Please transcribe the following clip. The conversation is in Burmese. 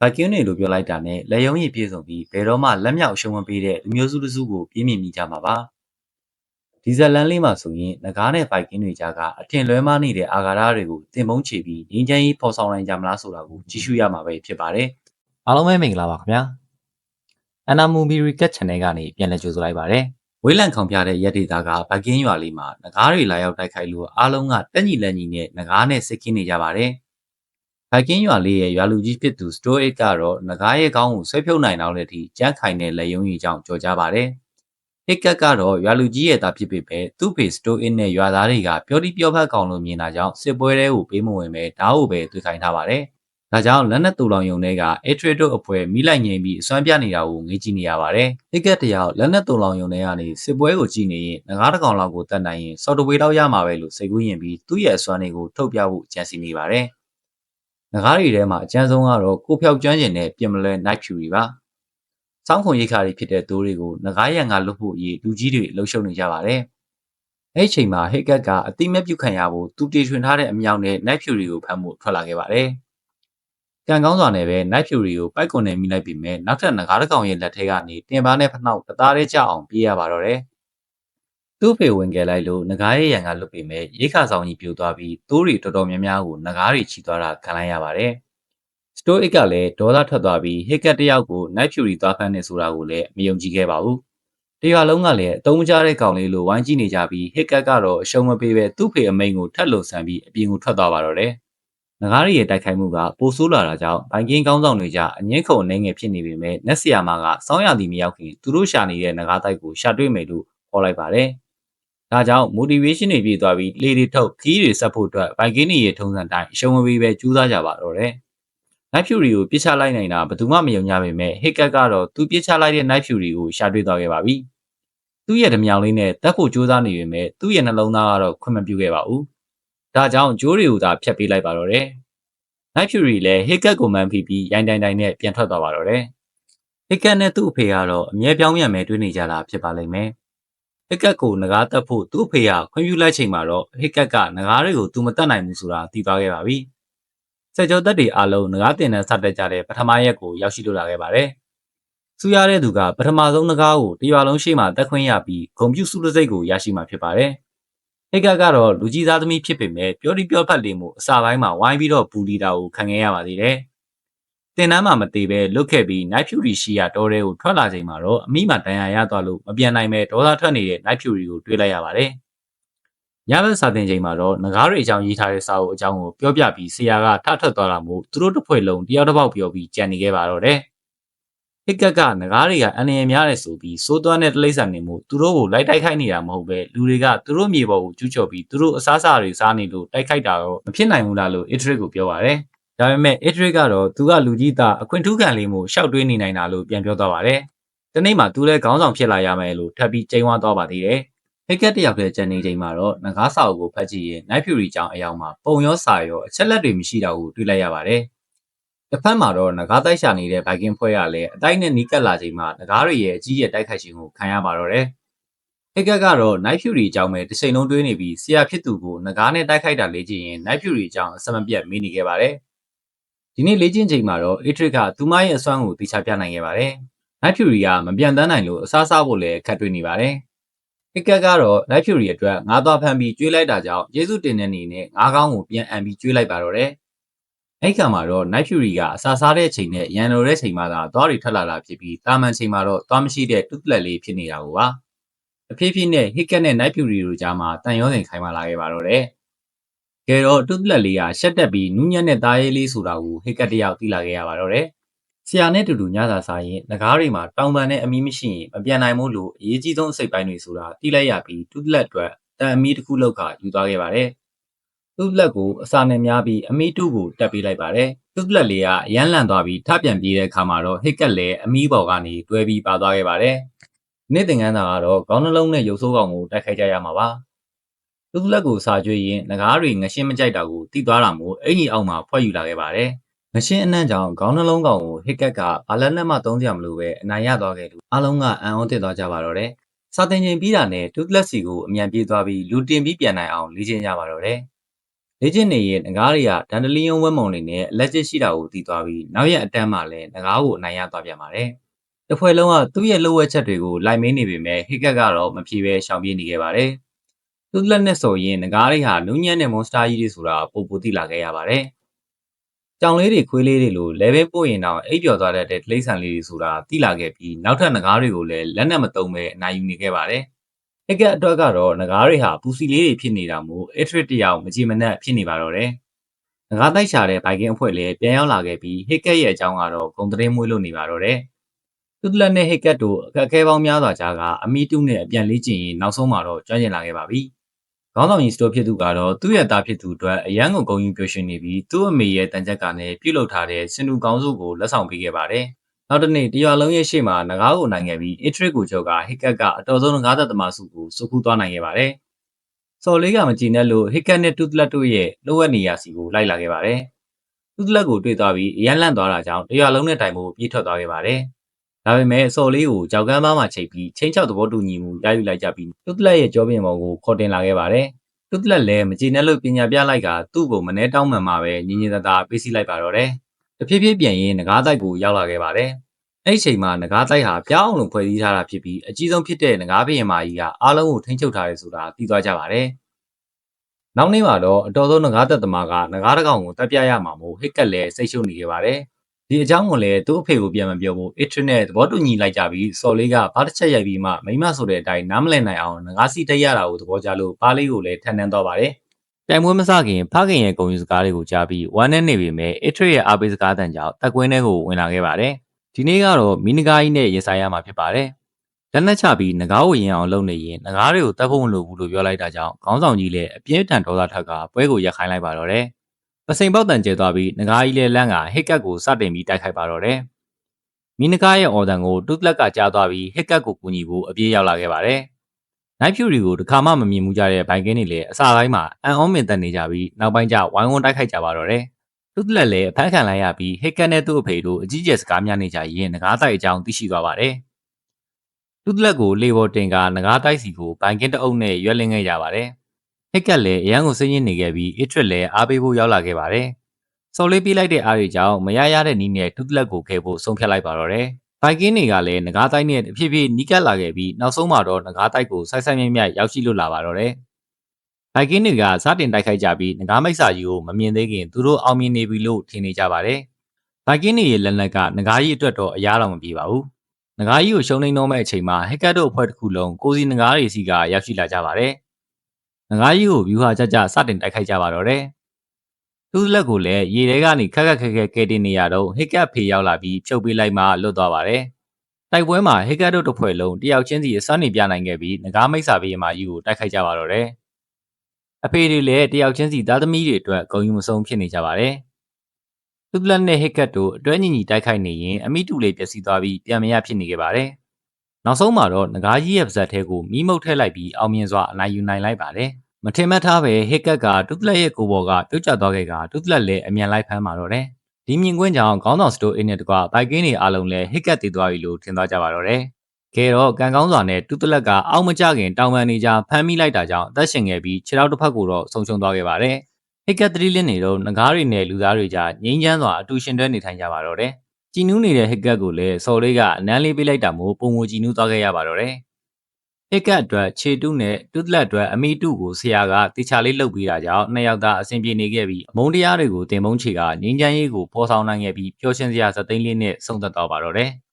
ဗက်ကင်းတွေလို့ပြောလိုက်တာနဲ့လက်ယုံရည်ပြည့်စုံပြီးဘယ်တော့မှလက်မြောက်အရှုံးမပေးတဲ့လူမျိုးစုတစ်စုကိုပြင်းမြင်မိကြမှာပါဒီဇလန်လေးမှာဆိုရင်ငကားနဲ့ဗက်ကင်းတွေကြားကအထင်လွဲမှားနေတဲ့အာဃာတတွေကိုတင်ပုံးချပြီးငင်းချမ်းကြီးဖော်ဆောင်နိုင်ကြမလားဆိုတာကိုကြည့်ရှုရမှာပဲဖြစ်ပါတယ်အားလုံးပဲမင်္ဂလာပါခင်ဗျာအနာမူမီရီကက် channel ကနေပြန်လည်ကြိုဆိုလိုက်ပါတယ်ဝေးလံခေါင်ပြတဲ့ရက်ဒေတာကဗက်ကင်းရွာလေးမှာငကားတွေလာရောက်တိုက်ခိုက်လို့အားလုံးကတက်ညီလက်ညီနဲ့ငကားနဲ့စစ်ကင်းနေကြပါတယ် ဗက်ကင်းရွာလေးရဲ့ရွာလူကြီးဖြစ်သူစတိုအစ်ကတော့ငကားရဲ့ခေါင်းကိုဆွဲဖြုတ်နိုင်တော့တဲ့အထိကြမ်းခိုင်တဲ့လက်ယုံကြီးကြောင့်ကြော်ကြပါတယ်ဟစ်ကတ်ကတော့ရွာလူကြီးရဲ့သားဖြစ်ပေပဲသူ့ဖေစတိုအစ်နဲ့ရွာသားတွေကပျော်တိပျော်ဖက်ကောင်လို့မြင်တာကြောင့်စစ်ပွဲတဲကိုပေးမဝင်ပဲဓာတ်ကိုပဲတွေ့ခိုင်းထားပါတယ်ဒါကြောင့်လက်နက်တူလောင်ယုံတွေက Atrito အဖွဲမိလိုက်ငိမ့်ပြီးအစွမ်းပြနေတာကိုငေးကြည့်နေရပါတယ်။ဟစ်ကက်တယောက်လက်နက်တူလောင်ယုံတွေကနေစစ်ပွဲကိုကြည့်နေရင်ငကားတစ်ကောင်လောက်ကိုတတ်နိုင်ရင်စော်တဝေတော့ရမှာပဲလို့စိတ်ကူးရင်ပြီးသူ့ရဲ့အစွမ်းတွေကိုထုတ်ပြဖို့ကြံစီနေပါတယ်။ ငကားတွေထဲမှာအကျန်းဆုံးကတော့ကိုဖြောက်ကျွမ်းကျင်တဲ့ပြင်မလဲ Night Fury ပါ။စောင်းခွန်ရိတ်ခါတွေဖြစ်တဲ့တိုးတွေကိုငကားရံကလွတ်ဖို့အရေးလူကြီးတွေလှုပ်ရှုပ်နေကြပါတယ်။အဲ့ဒီချိန်မှာဟစ်ကက်ကအတိမက်ပြုတ်ခံရဖို့သူတေထွင်ထားတဲ့အမြောက်နဲ့ Night Fury ကိုဖမ်းဖို့ထွက်လာခဲ့ပါတယ်။ကံကောင်းစွာနဲ့ပဲ Night Fury ကိုပိုက်ကွန်နဲ့မိလိုက်ပြီးမဲ့နောက်ထပ်ငကားတစ်ကောင်ရဲ့လက်ထဲကနေတင်ပါနဲ့ဖနှောက်တသားလေးကြအောင်ပြေးရပါတော့တယ်။ သူ့ဖေဝင်ခဲ့လိုက်လို့ငကားရဲ့ရံကလွတ်ပြီးမဲ့ရိခါဆောင်ကြီးပြိုသွားပြီးတိုးတွေတော်တော်များများကိုငကားတွေချီသွားတာခံလိုက်ရပါတယ်။ Stoic ကလည်းဒေါသထွက်သွားပြီး Hicket တယောက်ကို Night Fury သွားဖမ်းနေဆိုတာကိုလည်းမယုံကြည်ခဲ့ပါဘူး။တရွာလုံးကလည်းအတုံးမကြတဲ့ကောင်လေးလိုဝိုင်းကြည့်နေကြပြီး Hicket ကတော့အရှုံးမပေးပဲသူ့ဖေအမိန်ကိုထက်လုံဆန်ပြီးအပြင်ကိုထွက်သွားပါတော့တယ်။ငကားရီရဲ့တိုက်ခိုက်မှုကပိုဆိုးလာတာကြောင့်ဘိုင်ကင်းကောင်းဆောင်တွေကြအငင်းခုန်နေငယ်ဖြစ်နေပေမဲ့နက်ဆီယာမာကစောင်းရသည်မရောက်ခင်သူတို့ရှာနေတဲ့ငကားတိုက်ကိုရှာတွေ့မယ်လို့ခေါ်လိုက်ပါတယ်။ ဒါကြောင့် motivation တွေပြည့်သွားပြီးလေတွေထုတ်ခီးတွေဆက်ဖို့အတွက်ဘိုင်ကင်းတွေရဲ့ထုံးစံတိုင်းအရှုံးမပေးပဲကြိုးစားကြပါတော့တယ်။ Night Fury ကိုပြစ်ချလိုက်နိုင်တာဘယ်သူမှမယုံကြပေမဲ့ Hicket ကတော့သူပြစ်ချလိုက်တဲ့ Night Fury ကိုရှာတွေ့သွားခဲ့ပါပြီ။သူ့ရဲ့ဓမြောင်လေးနဲ့တက်ဖို့ကြိုးစားနေပေမဲ့သူ့ရဲ့နှလုံးသားကတော့ခွင့်မပြုခဲ့ပါဘူး။ဒါကြောင့်ဂျိုးတွေကိုသာဖျက်ပေးလိုက်ပါတော့တယ်။ Night Fury လည်း Hicket ကိုမှန်းဖိပြီးရိုင်းတိုင်တိုင်နဲ့ပြန်ထွက်သွားပါတော့တယ်။ Hicket နဲ့သူ့အဖေကတော့အမြဲပြောင်းပြန်ပဲတွေးနေကြတာဖြစ်ပါလိမ့်မယ်။ Hicket ကိုငကားတက်ဖို့သူ့အဖေကခွင့်ပြုလိုက်ချိန်မှာတော့ Hicket ကငကားတွေကိုသူမတက်နိုင်ဘူးဆိုတာသိသွားခဲ့ပါပြီ။စက်ကြောသက်တွေအားလုံးငကားတင်တဲ့စတက်ကြတဲ့ပထမရက်ကိုရောက်ရှိလိုလာခဲ့ပါတယ်။စူရတဲ့သူကပထမဆုံးငကားကိုတရွာလုံးရှိမှတက်ခွင့်ရပြီးဂုံပြူစုတစိတ်ကိုရရှိမှာဖြစ်ပါတယ်။ဟိတ်ကတ်ကတော့လူကြီးသားသမီးဖြစ်ပေမဲ့ပြောတိပြောဖက်လေးမှုအစာပိုင်းမှာဝိုင်းပြီးတော့ဘူလီတာကိုခံခဲ့ရပါသေးတယ်။ တင်တန်းမှာမသေးပဲလွတ်ခဲ့ပြီး Night Fury ရှိရတော်တဲ့ကိုထွက်လာချိန်မှာတော့အမိမတန်ရာရသွားလို့မပြန်နိုင်ပဲဒေါသထွက်နေတဲ့ Night Fury ကိုတွေ့လိုက်ရပါတယ်။ညဘက်စာတင်ချိန်မှာတော့ငကားတွေအကြောင်းရေးထားတဲ့စာအုပ်အကြောင်းကိုပြောပြပြီးဆရာကထထွက်သွားတာမို့သူတို့တစ်ဖွဲ့လုံးတယောက်တစ်ပေါက်ပြောပြီးကြံနေခဲ့ပါတော့တယ်။ဟစ်ကတ်ကငကားတွေကအန္တရာယ်များတယ်ဆိုပြီးစိုးသွမ်းတဲ့တလိမ့်ဆန်နေမှုသူတို့ကိုလိုက်တိုက်ခိုက်နေတာမဟုတ်ပဲလူတွေကသူတို့မြေပေါ်ကိုကျူးကျော်ပြီးသူတို့အစားအစာတွေစားနေလို့တိုက်ခိုက်တာတော့မဖြစ်နိုင်ဘူးလားလို့ Idris ကိုပြောပါတယ်။ ဒါပေမဲ့ Idris ကတော့သူကလူကြီးသားအခွင့်ထူးခံလေးမှုရှောက်တွေးနေနိုင်တာလို့ပြန်ပြောသွားပါတယ်။တနေ့မှသူလည်းခေါင်းဆောင်ဖြစ်လာရမယ်လို့ထပ်ပြီးကြိမ်ဝါသွားပါသေးတယ်။ဟစ်ကက်တယောက်တည်းကျန်နေချိန်မှာတော့ငကားစာအုပ်ကိုဖတ်ကြည့်ရင် Night Fury ကြောင်းအယောင်မှာပုံရောစာရောအချက်လက်တွေမရှိတာကိုတွေ့လိုက်ရပါတယ်။တစ်ဖက်မှာတော့ငကားတိုက်ရှာနေတဲ့ဘိုက်ကင်းဖွဲ့ရလဲအတိုင်းနဲ့နီးကပ်လာချိန်မှာငကားတွေရဲ့အကြီးရဲ့တိုက်ခိုက်ခြင်းကိုခံရပါတော့တယ်။ဟစ်ကက်ကတော့ Night Fury အကြောင်းပဲတစ်ချိန်လုံးတွေးနေပြီးဆရာဖြစ်သူကိုငကားနဲ့တိုက်ခိုက်တာလေ့ကျင့်ရင် Night Fury အကြောင်းအစမပြတ်မေးနေခဲ့ပါတယ်။ ဒီနေ့လေ့ကျင့်ချိန်မှာတော့ Atric ကသူမရဲ့အစွမ်းကိုသိချပြနိုင်ခဲ့ပါတယ်။ Night Fury ကမပြန်တန်းနိုင်လို့အစားစားဖို့လည်းခက်တွေ့နေပါတယ်။ဟစ်ကက်ကတော့ Night Fury အတွက်ငါးသွားဖမ်းပြီးကျွေးလိုက်တာကြောင့်ကျေးဇူးတင်တဲ့အနေနဲ့ငါးကောင်းကိုပြန်အံပြီးကျွေးလိုက်ပါတော့တယ်။အဲ့ခါမှာတော့ Night Fury ကအစာစားတဲ့ချိန်နဲ့ရန်လိုတဲ့ချိန်မှသာသွားတွေထွက်လာတာဖြစ်ပြီးတာမန်ချိန်မှာတော့သွားမရှိတဲ့တူးလက်လေးဖြစ်နေတာကိုပါ။အဖြစ်ဖြစ်နဲ့ Hiccup နဲ့ Night Fury တို့ကြားမှာတန်ရောစင်ခိုင်မာလာခဲ့ပါတော့တယ်။ ကဲတော့တူးလက်လေးကရှက်တက်ပြီးနူးညံ့တဲ့သားရေးလေးဆိုတာကို Hiccup တယောက်သိလာခဲ့ရပါတော့တယ်။ဆရာနဲ့တူတူညစာစားရင်ငကားတွေမှာတောင်ပန်နဲ့အမီးမရှိရင်မပြန်နိုင်ဘူးလို့အရေးကြီးဆုံးအစိတ်ပိုင်းတွေဆိုတာသိလိုက်ရပြီးတူးလက်အတွက်တန်အမီးတစ်ခုလောက်ကယူသွားခဲ့ပါတယ်။တူးလက်ကိုအစာနဲ့များပြီးအမီးတူးကိုတက်ပေးလိုက်ပါတယ်။တူးလက်လေးကအရန်လန့်သွားပြီးထပြန်ပြေးတဲ့အခါမှာတော့ဟစ်ကက်လည်းအမီးပေါ်ကနေတွဲပြီးပါသွားခဲ့ပါတယ်။နေ့သင်ခန်းစာကတော့ခေါင်းနှလုံးနဲ့ရုပ်ဆိုးကောင်ကိုတိုက်ခိုက်ကြရမှာပါ။ တူးလက်ကိုစာကျွေးရင်ငကားတွေငရှင်းမကြိုက်တာကိုသိသွားတာမို့အင်ကြီးအောက်မှာဖွဲ့ယူလာခဲ့ပါတယ်။ငရှင်းအနှံ့ကြောင့်ခေါင်းနှလုံးကောင်ကိုဟစ်ကက်ကဘာလက်နဲ့မှသုံးစရာမလိုပဲအနိုင်ရသွားခဲ့လို့အားလုံးကအံ့ဩသင့်သွားကြပါတော့တယ်။စာသင်ချိန်ပြီးတာနဲ့တူးလက်စီကိုအမြန်ပြေးသွားပြီးလူတင်ပြီးပြန်နိုင်အောင်လေ့ကျင့်ကြပါတော့တယ်လေ့ကျင့်နေရင်ငကားတွေကဒန်ဒလီယုံဝက်မုံတွေနဲ့လက်ကျစ်ရှိတာကိုသိသွားပြီးနောက်ရက်အတန်းမှာလည်းငကားကိုအနိုင်ရသွားပြန်ပါတယ်။တစ်ဖွဲ့လုံးကသူ့ရဲ့လှုပ်ဝက်ချက်တွေကိုလိုက်မင်းနေပေမဲ့ဟစ်ကက်ကတော့မဖြေဘဲရှောင်ပြေးနေခဲ့ပါတယ်။ သူ့လက်နဲ့ဆိုရင်ငကားတွေဟာနူးညံ့တဲ့မွန်စတာကြီးတွေဆိုတာပိုပိုသိလာခဲ့ရပါတယ်။ကြောင်လေးတွေခွေးလေးတွေလို level ပို့ရင်တော့အိပ်ပျော်သွားတတ်တဲ့တိရစ္ဆာန်လေးတွေဆိုတာသိလာခဲ့ပြီးနောက်ထပ်ငကားတွေကိုလည်းလက်နဲ့မတုံပဲအနိုင်ယူနေခဲ့ပါတယ်။ဟက်ကက်အတွက်ကတော့ငကားတွေဟာပူစီလေးတွေဖြစ်နေတာမို့အထရစ်တယောက်မကြည်မနက်ဖြစ်နေပါတော့တယ်။ငကားတိုက်ရှာတဲ့ဘိုင်ကင်အဖွဲ့လည်းပြန်ရောက်လာခဲ့ပြီးဟက်ကက်ရဲ့အကြောင်းကတော့ဂုံသတင်းမွေးလို့နေပါတော့တယ်။သူတလက်နဲ့ဟက်ကက်တို့အခက်အခဲပေါင်းများစွာကြားကအမီတုနဲ့အပြန်လေးကျင်ရင်နောက်ဆုံးမှာတော့ကျွမ်းကျင်လာခဲ့ပါပြီ။ ခေါင်းဆောင်ကြီးစတိုဖြစ်သူကတော့သူ့ရဲ့သားဖြစ်သူအတွက်အရန်ကိုဂုံယူပြောရှင်နေပြီးသူ့အမေရဲ့တန်ချက်ကလည်းပြုတ်လုထားတဲ့စင်တူကောင်းစုကိုလက်ဆောင်ပေးခဲ့ပါတယ်။နောက်တစ်နေ့တရွာလုံးရဲ့ရှေ့မှာငကားကိုနိုင်ခဲ့ပြီးအထရစ်ကိုချုပ်ကဟစ်ကတ်ကအတော်ဆုံးငကားသက်သမားစုကိုစုခုသွားနိုင်ခဲ့ပါတယ်။စော်လေးကမကြည်နဲ့လို့ဟစ်ကတ်နဲ့တူတလက်တို့ရဲ့လှုပ်ဝက်နေရစီကိုလိုက်လာခဲ့ပါတယ်။တူတလက်ကိုတွေ့သွားပြီးအရန်လန့်သွားတာကြောင့်တရွာလုံးနဲ့တိုင်ဖို့ပြေးထွက်သွားခဲ့ပါတယ်။ ဒါပေမဲ့စော်လေးကိုကြောက်ကမ်းပါးမှာချိန်ပြီးချင်းချောက်သဘောတူညီမှုရယူလိုက်ကြပြီးတူတလက်ရဲ့ကြောပင်ပေါ်ကိုခေါ်တင်လာခဲ့ပါတယ်။တူတလက်လည်းမကြည်နဲ့လို့ပညာပြလိုက်ကသူ့ကိုမနှဲတောင်းမှန်မှပဲညင်ညင်သာသာပေးစီလိုက်ပါတော့တယ်။တဖြည်းဖြည်းပြန်ရင်ငကားတိုက်ကိုရောက်လာခဲ့ပါတယ်။အဲ့ဒီအချိန်မှာငကားတိုက်ဟာပြောင်းအောင်လို့ဖွဲ့စည်းထားတာဖြစ်ပြီးအကြီးဆုံးဖြစ်တဲ့ငကားဘရင်မကြီးကအားလုံးကိုထိန်းချုပ်ထားတယ်ဆိုတာသိသွားကြပါတယ်။နောက်နေ့မှာတော့အတော်ဆုံးငကားသက်သမားကငကားတစ်ကောင်ကိုတပ်ပြရမှာမို့ဟစ်ကက်လည်းစိတ်ရှုပ်နေခဲ့ပါတယ်။ ဒီအကြောင်းကိုလည်းသူ့အဖေကိုပြန်မပြောဖို့အစ်ထရစ်နဲ့သဘောတူညီလိုက်ကြပြီးစော်လေးကဘာတစ်ချက်ရိုက်ပြီးမှမိမဆိုတဲ့အတိုင်းနားမလည်နိုင်အောင်ငကားစီတက်ရတာကိုသဘောကျလို့ပါးလေးကိုလည်းထန်ထန်သွားပါတယ်။ပြိုင်ပွဲမစခင်ဖခင်ရဲ့ဂုဏ်ယူစကားတွေကိုကြားပြီးဝမ်းနဲ့နေပေမဲ့အထရစ်ရဲ့အားပေးစကားတန်ကြောင့်တက်ကွင်းထဲကိုဝင်လာခဲ့ပါတယ်။ဒီနေ့ကတော့မီနဂါကြီးနဲ့ရင်ဆိုင်ရမှာဖြစ်ပါတယ်။လက်နက်ချပြီးငကားကိုရင်အောင်လုပ်နေရင်ငကားတွေကိုတတ်ဖို့မလိုဘူးလို့ပြောလိုက်တာကြောင့်ခေါင်းဆောင်ကြီးလည်းအပြင်းထန်ဒေါသထက်ကပွဲကိုရက်ခိုင်းလိုက်ပါတော့တယ်။ ပစိန်ပေါက်တန်ကျဲသွားပြီးငကားကြီးလည်းလန့်ကဟစ်ကတ်ကိုစတင်ပြီးတိုက်ခိုက်ပါတော့တယ်။မီနဂါရဲ့အော်ဒန်ကိုတူးလက်ကကြားသွားပြီးဟစ်ကတ်ကိုကူညီဖို့အပြေးရောက်လာခဲ့ပါတယ်။နိုင်ဖြူရီကိုတခါမှမမြင်မှုကြတဲ့ဘိုင်ကင်းတွေလည်းအစာပိုင်းမှာအန်အောမင်တက်နေကြပြီးနောက်ပိုင်းကျဝိုင်းဝန်းတိုက်ခိုက်ကြပါတော့တယ်။သူ့လက်လည်းအဖမ်းခံလိုက်ရပြီးဟစ်ကတ်နဲ့သူ့အဖေတို့အကြီးကျယ်စကားများနေကြရင်ငကားတိုက်အကြောင်းသိရှိသွားပါတယ်။သူ့လက်ကိုလေပေါ်တင်ကငကားတိုက်စီကိုဘိုင်ကင်းတအုပ်နဲ့ရွက်လင်းခဲ့ကြပါတယ်။ ဟစ်ကတ်လည်းအရန်ကိုစိတ်ညစ်နေခဲ့ပြီးအစ်ထရစ်လည်းအားပေးဖို့ရောက်လာခဲ့ပါတယ်။စော်လေးပြေးလိုက်တဲ့အားတွေကြောင့်မရရတဲ့နီးနဲ့သူ့လက်ကိုခဲဖို့ဆုံးဖြတ်လိုက်ပါတော့တယ်။ဘိုင်ကင်းတွေကလည်းငကားတိုက်နဲ့တဖြည်းဖြည်းနီးကပ်လာခဲ့ပြီးနောက်ဆုံးမှာတော့ငကားတိုက်ကိုဆိုက်ဆိုက်မြိုက်မြိုက်ရောက်ရှိလို့လာပါတော့တယ်။ဘိုင်ကင်းတွေကစတင်တိုက်ခိုက်ကြပြီးငကားမိတ်ဆာကြီးကိုမမြင်သေးခင်သူတို့အောင်မြင်နေပြီလို့ထင်နေကြပါတယ်။ဘိုင်ကင်းတွေရဲ့လက်နက်ကငကားကြီးအတွက်တော့အရားတော်မပြေပါဘူး။ငကားကြီးကိုရှုံးနေတော့မဲ့အချိန်မှာဟက်ကတ်တို့အဖွဲ့တစ်ခုလုံးကိုစီငကားတွေစီကရောက်ရှိလာကြပါတယ်။ ငကားကြီးကိုဗျူဟာကြကြစတင်တိုက်ခိုက်ကြပါတော့တယ်။သူ့လက်ကိုလည်းရေထဲကနေခက်ခက်ခဲခဲကဲတင်နေရတော့ဟက်ကတ်ဖေရောက်လာပြီးဖြုတ်ပေးလိုက်မှလွတ်သွားပါတယ်။တိုက်ပွဲမှာဟက်ကတ်တို့တစ်ဖွဲ့လုံးတယောက်ချင်းစီအစမ်းနေပြနိုင်ခဲ့ပြီးငကားမိတ်ဆာဘေးအမကြီးကိုတိုက်ခိုက်ကြပါတော့တယ်။အဖေတွေလည်းတယောက်ချင်းစီသားသမီးတွေအတွက်ဂုံယူမဆုံးဖြစ်နေကြပါတယ်။သူ့လက်နဲ့ဟက်ကတ်တို့အတွဲညီညီတိုက်ခိုက်နေရင်အမိတူလေးပျက်စီးသွားပြီးပြန်မရဖြစ်နေခဲ့ပါတယ်။ နောက်ဆုံးမှာတော့ငကားကြီးရဲ့ပါဇက်ထဲကိုမိမုတ်ထည့်လိုက်ပြီးအောင်မြင်စွာအနိုင်ယူနိုင်လိုက်ပါတယ်။မထင်မှတ်ထားပဲဟက်ကတ်ကတူတလက်ရဲ့ကိုယ်ပေါ်ကပြုတ်ကျသွားခဲ့ကတူတလက်လည်းအမြန်လိုက်ဖမ်းပါတော့တယ်။ဒီမြင်ကွင်းကြောင့်ခေါင်းဆောင်စတိုအိတ်နဲ့တကွဘိုက်ကင်းတွေအားလုံးလည်းဟက်ကတ်တည်သွားပြီလို့ထင်သွားကြပါတော့တယ်။ကဲတော့ကံကောင်းစွာနဲ့တူတလက်ကအောက်မကျခင်တောင်ပန်နေကြဖမ်းမိလိုက်တာကြောင့်အသက်ရှင်ခဲ့ပြီးခြေထောက်တစ်ဖက်ကိုတော့ဆုံးရှုံးသွားခဲ့ပါတယ်။ဟက်ကတ်သတိလင်းနေတော့ငကားတွေနဲ့လူသားတွေကြားငိမ့်ချမ်းစွာအတူရှင်တွဲနေထိုင်ကြပါတော့တယ်။ ကြည်နူးနေတဲ့ဟက်ကတ်ကိုလည်းစော်လေးကအနမ်းလေးပေးလိုက်တာမို့ပုံမကြည်နူးသွားခဲ့ရပါတော့တယ်။ဟက်ကတ်အတွက်ခြေတုနဲ့တူတလက်အတွက်အမိတုကိုဆရာကတေချာလေးလှုပ်ပေးတာကြောင့်နှစ်ယောက်သားအဆင်ပြေနေခဲ့ပြီးအမုန်းတရားတွေကိုတင်မုန်းချေကငိမ့်ချမ်းရေးကိုပေါ်ဆောင်နိုင်ခဲ့ပြီးပျော်ရွှင်စရာသသိန်းလေးနဲ့ဆုံးသက်သွားပါတော့တယ်။